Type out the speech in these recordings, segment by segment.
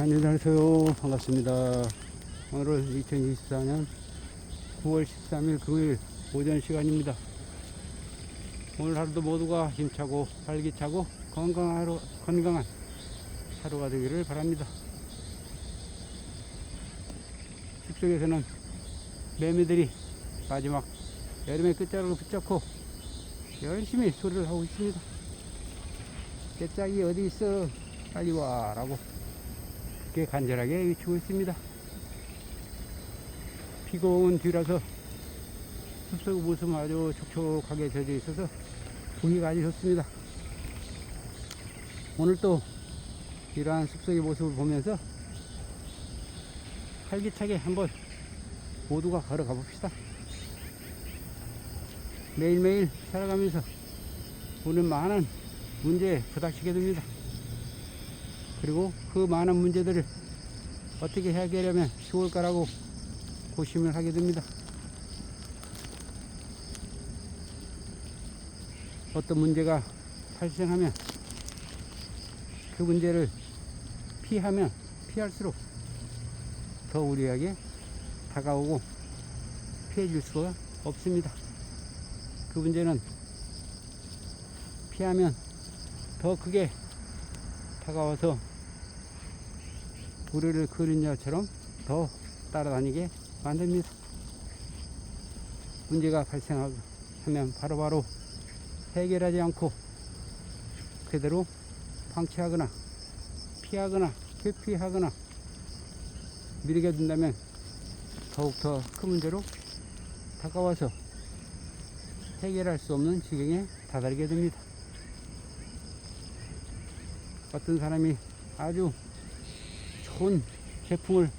안녕하세요. 반갑습니다. 오늘은 2024년 9월 13일 금요일 오전 시간입니다. 오늘 하루도 모두가 힘차고 활기차고 건강한 하루, 건강한 하루가 되기를 바랍니다. 숲속에서는 매미들이 마지막 여름의 끝자락을 붙잡고 열심히 소리를 하고 있습니다. 깨짝이 어디 있어? 빨리 와! 라고 그렇게 간절하게 외치고 있습니다. 비가 온 뒤라서 숲속 모습은 아주 촉촉하게 젖어 있어서 보기가 아주 좋습니다. 오늘 또 이러한 숲속의 모습을 보면서 활기차게 한번 모두가 걸어가 봅시다. 매일매일 살아가면서 우리는 많은 문제에 부닥치게 됩니다. 그리고 그 많은 문제들을 어떻게 해결하면 좋을까라고 고심을 하게 됩니다. 어떤 문제가 발생하면 그 문제를 피하면 피할수록 더 우리에게 다가오고 피해 줄 수가 없습니다. 그 문제는 피하면 더 크게 다가와서 우리를 그림자처럼 더 따라다니게 만듭니다. 문제가 발생하면 바로 바로 해결하지 않고 그대로 방치하거나 피하거나 회피하거나 미루게 된다면 더욱더 큰 문제로 다가와서 해결할 수 없는 지경에 다다르게 됩니다. 어떤 사람이 아주 좋은 제품을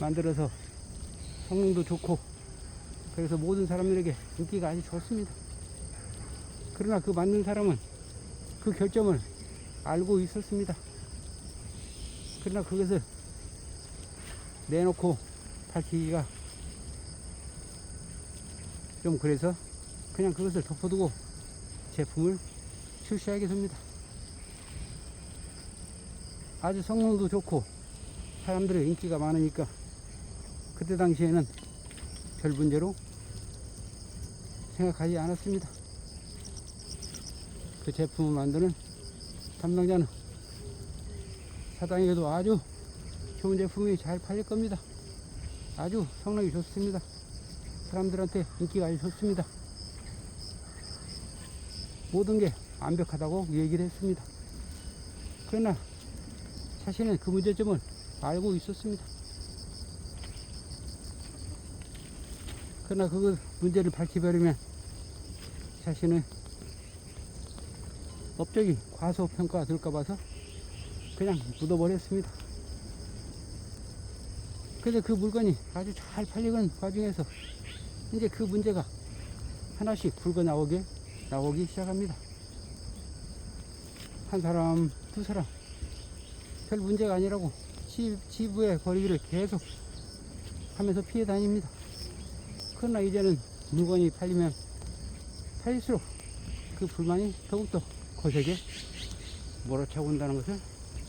만들어서 성능도 좋고 그래서 모든 사람들에게 인기가 아주 좋습니다. 그러나 그 만든 사람은 그 결점을 알고 있었습니다. 그러나 그것을 내놓고 밝히기가 좀 그래서 그냥 그것을 덮어두고 제품을 출시하게 됩니다. 아주 성능도 좋고 사람들의 인기가 많으니까 그때 당시에는 별 문제로 생각하지 않았습니다. 그 제품을 만드는 담당자는 사장에게도 아주 좋은 제품이 잘 팔릴 겁니다. 아주 성능이 좋습니다. 사람들한테 인기가 아주 좋습니다. 모든 게 완벽하다고 얘기를 했습니다. 그러나 자신은 그 문제점을 알고 있었습니다. 그러나 그 문제를 밝혀버리면 자신은 업적이 과소평가가 될까 봐서 그냥 묻어버렸습니다. 그래서 그 물건이 아주 잘 팔리는 과정에서 이제 그 문제가 하나씩 붉어 나오게 나오기 시작합니다. 한 사람, 두 사람, 별 문제가 아니라고 지, 지부의 거리를 계속 하면서 피해 다닙니다. 그러나 이제는 물건이 팔리면 팔릴수록 그 불만이 더욱더 거세게 몰아차고 온다는 것을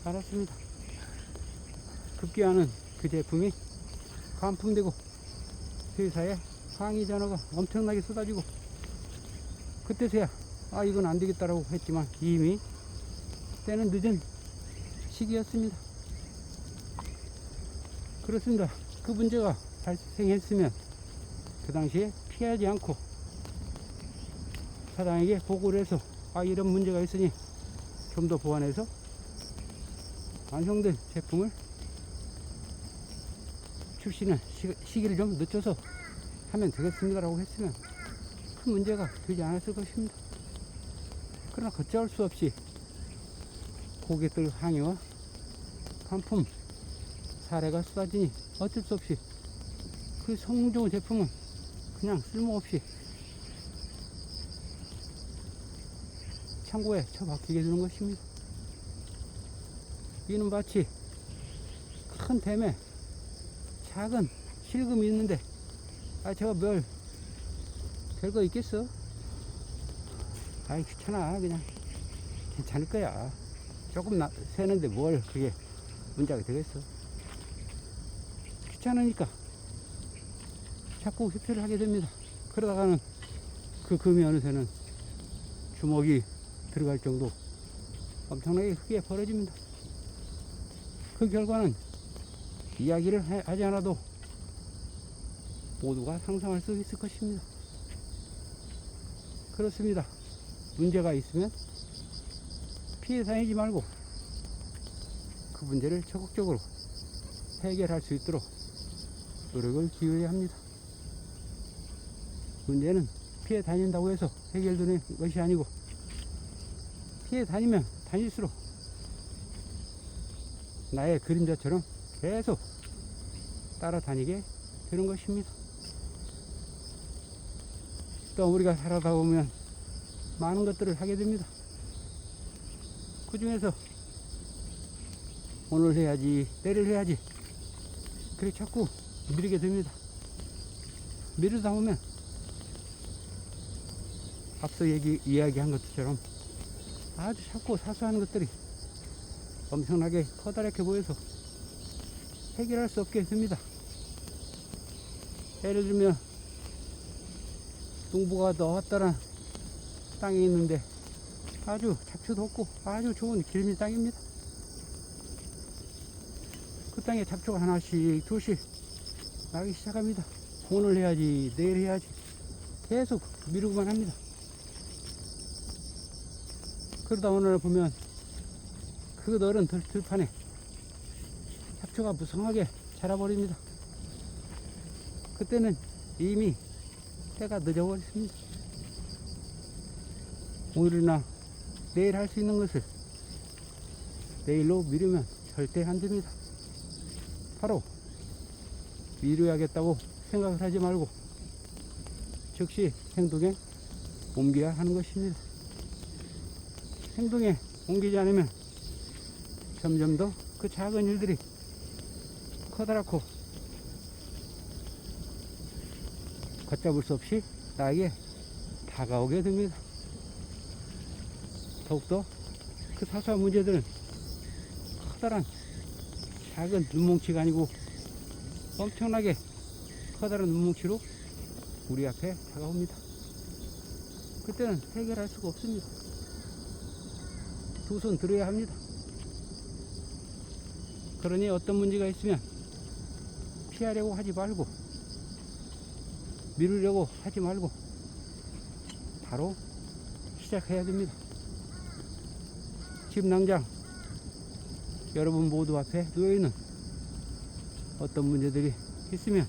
알았습니다. 급기야는 그 제품이 반품되고 회사에 항의 전화가 엄청나게 쏟아지고 그때서야 아 이건 안 되겠다라고 했지만 이미 때는 늦은 시기였습니다. 그렇습니다. 그 문제가 발생했으면 그 당시에 피하지 않고 사장에게 보고를 해서 아 이런 문제가 있으니 좀 더 보완해서 완성된 제품을 출시는 시, 시기를 좀 늦춰서 하면 되겠습니다라고 했으면 큰 문제가 되지 않았을 것입니다. 그러나 걷잡을 수 없이 고객들 항의와 반품 사례가 쏟아지니 어쩔 수 없이 그 성능 제품은 그냥 쓸모없이 창고에 처박히게 되는 것입니다. 이는 마치 큰 댐에 작은 실금이 있는데 아 저거 뭘 별거 있겠어? 아이 귀찮아 그냥 괜찮을 거야 조금 나, 새는데 뭘 그게 문제가 되겠어. 귀찮으니까 자꾸 흡수를 하게 됩니다. 그러다가는 그 금이 어느새는 주먹이 들어갈 정도 엄청나게 크게 벌어집니다. 그 결과는 이야기를 해- 하지 않아도 모두가 상상할 수 있을 것입니다. 그렇습니다. 문제가 있으면 피해 다니지 말고 그 문제를 적극적으로 해결할 수 있도록 노력을 기울여야 합니다. 문제는 피해 다닌다고 해서 해결되는 것이 아니고 피해 다니면 다닐수록 나의 그림자처럼 계속 따라다니게 되는 것입니다. 또 우리가 살아다 보면 많은 것들을 하게 됩니다. 그 중에서 오늘 해야지, 내일 해야지. 그렇게 자꾸 미루게 됩니다. 미루다 보면 앞서 얘기, 이야기한 것처럼 아주 자꾸 사소한 것들이 엄청나게 커다랗게 보여서 해결할 수 없게 됩니다. 예를 들면 농부가 넣었다란 땅이 있는데 아주 잡초도 없고 아주 좋은 길미 땅입니다. 그 땅에 잡초가 하나씩 둘씩 나기 시작합니다. 오늘 해야지 내일 해야지 계속 미루고만 합니다. 그러다 오늘 보면 그 넓은 들, 들판에 잡초가 무성하게 자라버립니다. 그때는 이미 때가 늦어버렸습니다. 오늘이나 내일 할 수 있는 것을 내일로 미루면 절대 안 됩니다. 바로 미루어야겠다고 생각을 하지 말고 즉시 행동에 옮겨야 하는 것입니다. 행동에 옮기지 않으면 점점 더 그 작은 일들이 커다랗고 걷잡을 수 없이 나에게 다가오게 됩니다. 더욱더 그 사소한 문제들은 커다란 작은 눈뭉치가 아니고 엄청나게 커다란 눈뭉치로 우리 앞에 다가옵니다. 그때는 해결할 수가 없습니다. 두 손 들어야 합니다. 그러니 어떤 문제가 있으면 피하려고 하지 말고 미루려고 하지 말고 바로 시작해야 됩니다. 지금 당장 여러분 모두 앞에 놓여있는 어떤 문제들이 있으면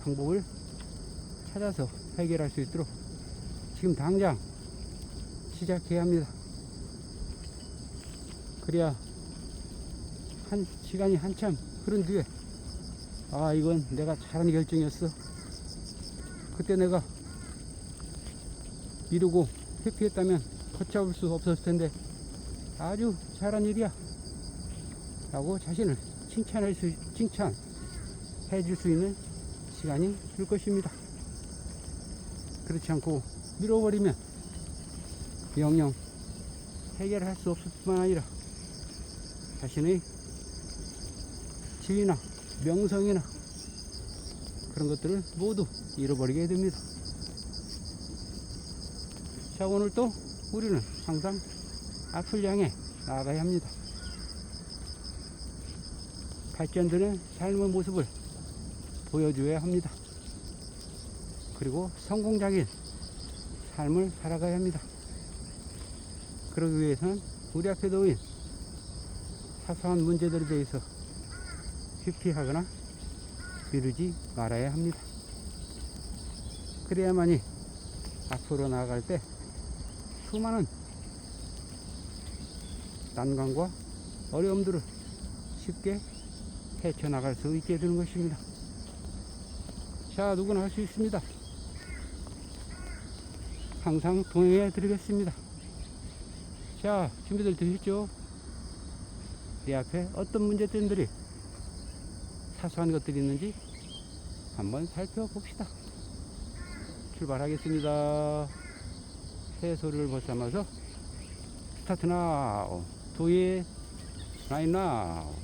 방법을 찾아서 해결할 수 있도록 지금 당장 시작해야 합니다. 그래야 한 시간이 한참 흐른 뒤에 아 이건 내가 잘한 결정이었어. 그때 내가 미루고 회피했다면 걷잡을 수 없었을 텐데 아주 잘한 일이야. 라고 자신을 칭찬할 수, 칭찬해 줄 수 있는 시간이 될 것입니다. 그렇지 않고 미뤄버리면 영영 해결할 수 없을 뿐만 아니라 자신의 지위나 명성이나 그런 것들을 모두 잃어버리게 됩니다. 자, 오늘 또 우리는 항상 앞을 향해 나아가야 합니다. 발전되는 삶의 모습을 보여줘야 합니다. 그리고 성공적인 삶을 살아가야 합니다. 그러기 위해서는 우리 앞에 놓인 사소한 문제들에 대해서 회피하거나 미루지 말아야 합니다. 그래야만이 앞으로 나아갈 때 수많은 난관과 어려움들을 쉽게 헤쳐나갈 수 있게 되는 것입니다. 자, 누구나 할 수 있습니다. 항상 동행해 드리겠습니다. 자, 준비들 되셨죠? 내 앞에 어떤 문제점들이 사소한 것들이 있는지 한번 살펴봅시다. 출발하겠습니다. 새 소리를 벗삼아서 스타트 나우. 두 이, 라인 나우.